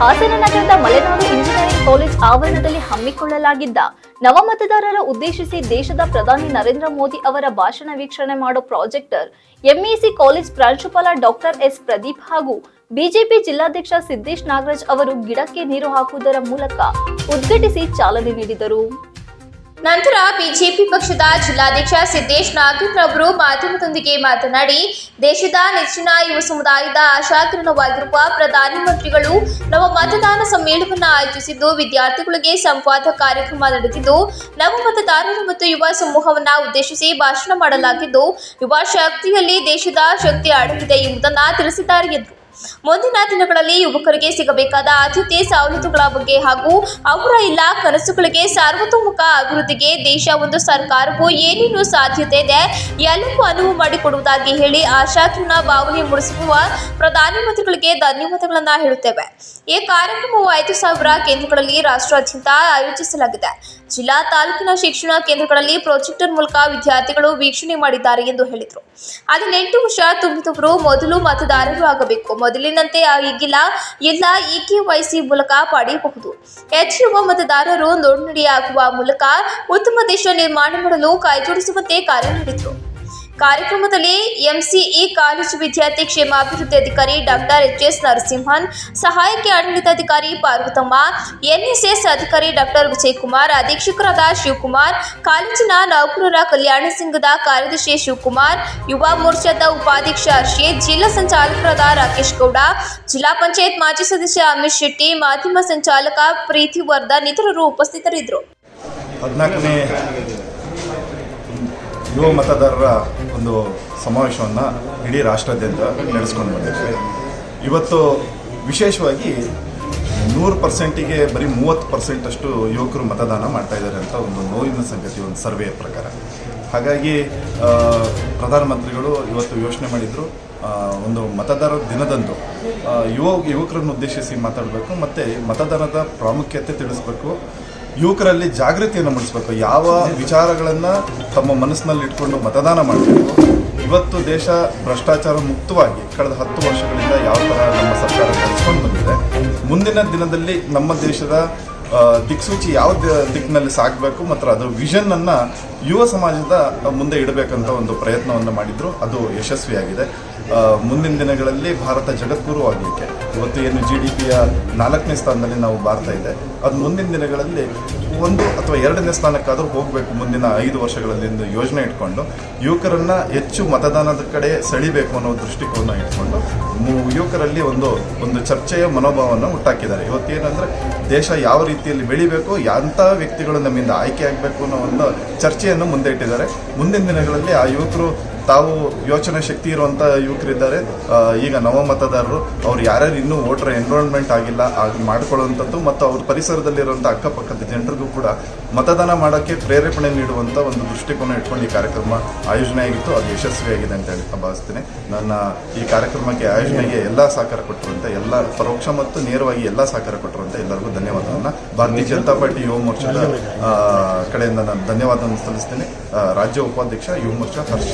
ಹಾಸನ ನಗರದ Malenadu engineering college ಆವರಣದಲ್ಲಿ ಹಮ್ಮಿಕೊಳ್ಳಲಾಗಿದ್ದ ನವ ಮತದಾರರ ಉದ್ದೇಶಿಸಿ ದೇಶದ ಪ್ರಧಾನಿ ನರೇಂದ್ರ ಮೋದಿ ಅವರ ಭಾಷಣ ವೀಕ್ಷಣೆ ಮಾಡೋ ಪ್ರಾಜೆಕ್ಟರ್ ಎಂಇಸಿ ಕಾಲೇಜ್ ಪ್ರಾಂಶುಪಾಲ ಡಾಕ್ಟರ್ ಎಸ್ ಪ್ರದೀಪ್ ಹಾಗೂ ಬಿಜೆಪಿ ಜಿಲ್ಲಾಧ್ಯಕ್ಷ ಸಿದ್ದೇಶ್ ನಾಗರಾಜ್ ಅವರು ಗಿಡಕ್ಕೆ ನೀರು ಹಾಕುವುದರ ಮೂಲಕ ಉದ್ಘಾಟಿಸಿ ಚಾಲನೆ ನೀಡಿದರು. ನಂತರ ಬಿಜೆಪಿ ಪಕ್ಷದ ಜಿಲ್ಲಾಧ್ಯಕ್ಷ ಸಿದ್ದೇಶ್ ನಾಗೇಂದ್ರ ಅವರು ಮಾಧ್ಯಮದೊಂದಿಗೆ ಮಾತನಾಡಿ, ದೇಶದ ನೆಚ್ಚಿನ ಯುವ ಸಮುದಾಯದ ಆಶಾಕಿರಣವಾಗಿರುವ ಪ್ರಧಾನಮಂತ್ರಿಗಳು ನವ ಮತದಾನ ಸಮ್ಮೇಳನವನ್ನು ಆಯೋಜಿಸಿದ್ದು, ವಿದ್ಯಾರ್ಥಿಗಳಿಗೆ ಸಂವಾದ ಕಾರ್ಯಕ್ರಮ ನಡೆದಿದ್ದು ನವ ಮತದಾರರು ಮತ್ತು ಯುವ ಸಮೂಹವನ್ನು ಉದ್ದೇಶಿಸಿ ಭಾಷಣ ಮಾಡಲಾಗಿದ್ದು, ಯುವ ಶಕ್ತಿಯಲ್ಲಿ ದೇಶದ ಶಕ್ತಿ ಅಡಗಿದೆ ಎಂಬುದನ್ನು ತಿಳಿಸಿದ್ದಾರೆ ಎಂದರು. ಮುಂದಿನ ದಿನಗಳಲ್ಲಿ ಯುವಕರಿಗೆ ಸಿಗಬೇಕಾದ ಆದ್ಯತೆ ಸವಲತ್ತುಗಳ ಬಗ್ಗೆ ಹಾಗೂ ಅವರ ಎಲ್ಲ ಕನಸುಗಳಿಗೆ ಸಾರ್ವತೋಮುಖ ಅಭಿವೃದ್ಧಿಗೆ ದೇಶ ಒಂದು ಸರ್ಕಾರವು ಏನೇನು ಸಾಧ್ಯತೆ ಇದೆ ಎಲ್ಲವೂ ಅನುವು ಮಾಡಿಕೊಡುವುದಾಗಿ ಹೇಳಿ ಆಶಾಕಿರಣ ಭಾವನೆ ಮೂಡಿಸುವ ಪ್ರಧಾನಮಂತ್ರಿಗಳಿಗೆ ಧನ್ಯವಾದಗಳನ್ನು ಹೇಳುತ್ತೇವೆ. ಈ ಕಾರ್ಯಕ್ರಮವು ಐದು ಸಾವಿರ ಕೇಂದ್ರಗಳಲ್ಲಿ ರಾಷ್ಟ್ರಾದ್ಯಂತ ಆಯೋಜಿಸಲಾಗಿದೆ. ಜಿಲ್ಲಾ ತಾಲೂಕಿನ ಶಿಕ್ಷಣ ಕೇಂದ್ರಗಳಲ್ಲಿ ಪ್ರೊಜೆಕ್ಟರ್ ಮೂಲಕ ವಿದ್ಯಾರ್ಥಿಗಳು ವೀಕ್ಷಣೆ ಮಾಡಿದ್ದಾರೆ ಎಂದು ಹೇಳಿದರು. ಹದಿನೆಂಟು ವರ್ಷ ತುಂಬಿದವರು ಮೊದಲು ಮತದಾರರು ಆಗಬೇಕು. ಮೊದಲಿನಂತೆ ಈಗಿಲ್ಲ ಇಲ್ಲ ಇ ಕೆ ವೈಸಿ ಮೂಲಕ ಪಡೆಯಬಹುದು ಹೆಚ್ಚು ಯುವ ಮತದಾರರು ನೋಂದಣಿಯಾಗುವ ಮೂಲಕ ಉತ್ತಮ ದೇಶ ನಿರ್ಮಾಣ ಮಾಡಲು ಕೈಜೋಡಿಸುವಂತೆ ಕರೆ ನೀಡಿದರು. ಕಾರ್ಯಕ್ರಮದಲ್ಲಿ ಎಂಸಿಇ ಕಾಲೇಜು ವಿದ್ಯಾರ್ಥಿ ಕ್ಷೇಮಾಭಿವೃದ್ಧಿ ಅಧಿಕಾರಿ ಡಾಕ್ಟರ್ ಎಚ್ ಎಸ್ ನರಸಿಂಹನ್, ಸಹಾಯಕ ಆಡಳಿತಾಧಿಕಾರಿ ಪಾರ್ವತಮ್ಮ, ಎನ್ಎಸ್ಎಸ್ ಅಧಿಕಾರಿ ಡಾಕ್ಟರ್ ವಿಜಯಕುಮಾರ್, ಅಧೀಕ್ಷಕರಾದ ಶಿವಕುಮಾರ್, ಕಾಲೇಜಿನ ನೌಕರರ ಕಲ್ಯಾಣ ಸಂಘದ ಕಾರ್ಯದರ್ಶಿ ಶಿವಕುಮಾರ್, ಯುವ ಮೋರ್ಚಾದ ಉಪಾಧ್ಯಕ್ಷ ಹರ್ಷಿತ್ ಜಿಲ್ಲಾ ಸಂಚಾಲಕರಾದ ರಾಕೇಶ್ ಗೌಡ, ಜಿಲ್ಲಾ ಪಂಚಾಯತ್ ಮಾಜಿ ಸದಸ್ಯ ಅಮಿತ್ ಶೆಟ್ಟಿ, ಮಾಧ್ಯಮ ಸಂಚಾಲಕ ಪ್ರೀತಿ ವರ್ಧನ್ ಇತರರು ಉಪಸ್ಥಿತರಿದ್ದರು. ಯುವ ಮತದಾರರ ಒಂದು ಸಮಾವೇಶವನ್ನು ಇಡೀ ರಾಷ್ಟ್ರಾದ್ಯಂತ ನಡೆಸ್ಕೊಂಡು ಬಂದಿದ್ವಿ. ಇವತ್ತು ವಿಶೇಷವಾಗಿ ನೂರು ಪರ್ಸೆಂಟಿಗೆ ಬರೀ ಮೂವತ್ತು ಪರ್ಸೆಂಟಷ್ಟು ಯುವಕರು ಮತದಾನ ಮಾಡ್ತಾ ಇದ್ದಾರೆ ಅಂತ ಒಂದು ನೋವಿನ ಸಂಗತಿ, ಒಂದು ಸರ್ವೆಯ ಪ್ರಕಾರ. ಹಾಗಾಗಿ ಪ್ರಧಾನಮಂತ್ರಿಗಳು ಇವತ್ತು ಯೋಚನೆ ಮಾಡಿದರು ಒಂದು ಮತದಾರರ ದಿನದಂದು ಯುವ, ಯುವಕರನ್ನು ಉದ್ದೇಶಿಸಿ ಮಾತಾಡಬೇಕು, ಮತ್ತು ಮತದಾನದ ಪ್ರಾಮುಖ್ಯತೆ ತಿಳಿಸ್ಬೇಕು. ಯುವಕರಲ್ಲಿ ಜಾಗೃತಿಯನ್ನು ಮೂಡಿಸಬೇಕು. ಯಾವ ವಿಚಾರಗಳನ್ನು ತಮ್ಮ ಮನಸ್ಸಿನಲ್ಲಿ ಇಟ್ಕೊಂಡು ಮತದಾನ ಮಾಡಬೇಕು. ಇವತ್ತು ದೇಶ ಭ್ರಷ್ಟಾಚಾರ ಮುಕ್ತವಾಗಿ ಕಳೆದ ಹತ್ತು ವರ್ಷಗಳಿಂದ ಯಾವ ಥರ ನಮ್ಮ ಸರ್ಕಾರ ನಡೆಸ್ಕೊಂಡು ಬಂದಿದೆ. ಮುಂದಿನ ದಿನದಲ್ಲಿ ನಮ್ಮ ದೇಶದ ದಿಕ್ಸೂಚಿ ಯಾವ ದಿಕ್ಕಿನಲ್ಲಿ ಸಾಗಬೇಕು ಮತ್ತು ಅದರ ವಿಷನ್ನನ್ನು ಯುವ ಸಮಾಜದ ಮುಂದೆ ಇಡಬೇಕಂತ ಒಂದು ಪ್ರಯತ್ನವನ್ನು ಮಾಡಿದ್ರು. ಅದು ಯಶಸ್ವಿಯಾಗಿದೆ. ಮುಂದಿನ ದಿನಗಳಲ್ಲಿ ಭಾರತ ಜಗದ್ಗುರು ಆಗಲಿಕ್ಕೆ ಇವತ್ತು ಏನು ಜಿ ಡಿ ಪಿಯ ನಾಲ್ಕನೇ ಸ್ಥಾನದಲ್ಲಿ ನಾವು ಬಾರ್ತಾ ಇದೆ. ಅದು ಮುಂದಿನ ದಿನಗಳಲ್ಲಿ ಒಂದು ಅಥವಾ ಎರಡನೇ ಸ್ಥಾನಕ್ಕಾದರೂ ಹೋಗಬೇಕು ಮುಂದಿನ ಐದು ವರ್ಷಗಳಲ್ಲಿ ಒಂದು ಯೋಜನೆ ಇಟ್ಕೊಂಡು ಯುವಕರನ್ನು ಹೆಚ್ಚು ಮತದಾನದ ಕಡೆ ಸೆಳಿಬೇಕು ಅನ್ನೋ ದೃಷ್ಟಿಕೋನ ಇಟ್ಕೊಂಡು ಯುವಕರಲ್ಲಿ ಒಂದು ಒಂದು ಚರ್ಚೆಯ ಮನೋಭಾವವನ್ನು ಹುಟ್ಟಾಕಿದ್ದಾರೆ. ಇವತ್ತೇನಂದ್ರೆ ದೇಶ ಯಾವ ರೀತಿಯಲ್ಲಿ ಬೆಳಿಬೇಕು, ಎಂಥ ವ್ಯಕ್ತಿಗಳು ನಮ್ಮಿಂದ ಆಯ್ಕೆ ಆಗಬೇಕು ಅನ್ನೋ ಒಂದು ಚರ್ಚೆಯನ್ನು ಮುಂದೆ ಇಟ್ಟಿದ್ದಾರೆ. ಮುಂದಿನ ದಿನಗಳಲ್ಲಿ ಆ ಯುವಕರು ತಾವು ಯೋಚನೆ ಶಕ್ತಿ ಇರುವಂಥ ಯುವಕರಿದ್ದಾರೆ. ಈಗ ನವ ಮತದಾರರು ಅವ್ರು ಯಾರ್ಯಾರು ಇನ್ನೂ ವೋಟರ್ ಎನ್ರೋಲ್ಮೆಂಟ್ ಆಗಿಲ್ಲ, ಆಗಿ ಮಾಡ್ಕೊಳ್ಳುವಂಥದ್ದು ಮತ್ತು ಅವ್ರ ಪರಿಸರದಲ್ಲಿರುವಂಥ ಅಕ್ಕಪಕ್ಕದ ಜನರಿಗೂ ಕೂಡ ಮತದಾನ ಮಾಡೋಕ್ಕೆ ಪ್ರೇರೇಪಣೆ ನೀಡುವಂಥ ಒಂದು ದೃಷ್ಟಿಕೋನ ಇಟ್ಕೊಂಡು ಈ ಕಾರ್ಯಕ್ರಮ ಆಯೋಜನೆ ಆಗಿತ್ತು. ಅದು ಯಶಸ್ವಿಯಾಗಿದೆ ಅಂತ ಹೇಳಿ ಭಾವಿಸ್ತೇನೆ ನನ್ನ ಈ ಕಾರ್ಯಕ್ರಮಕ್ಕೆ ಆಯೋಜನೆಗೆ ಎಲ್ಲ ಸಹಕಾರ ಕೊಟ್ಟಿರುವಂಥ ಎಲ್ಲ ಪರೋಕ್ಷ ಮತ್ತು ನೇರವಾಗಿ ಎಲ್ಲ ಸಹಕಾರ ಕೊಟ್ಟಿರುವಂಥ ಎಲ್ಲರಿಗೂ ಧನ್ಯವಾದವನ್ನು ಭಾರತೀಯ ಜನತಾ ಪಾರ್ಟಿ ಯುವ ಮೋರ್ಚಾದ ಕಡೆಯಿಂದ ನಾನು ಧನ್ಯವಾದವನ್ನು ಸಲ್ಲಿಸ್ತೇನೆ. ರಾಜ್ಯ ಉಪಾಧ್ಯಕ್ಷ ಯುವ ಮೋರ್ಚಾ ಹರ್ಷ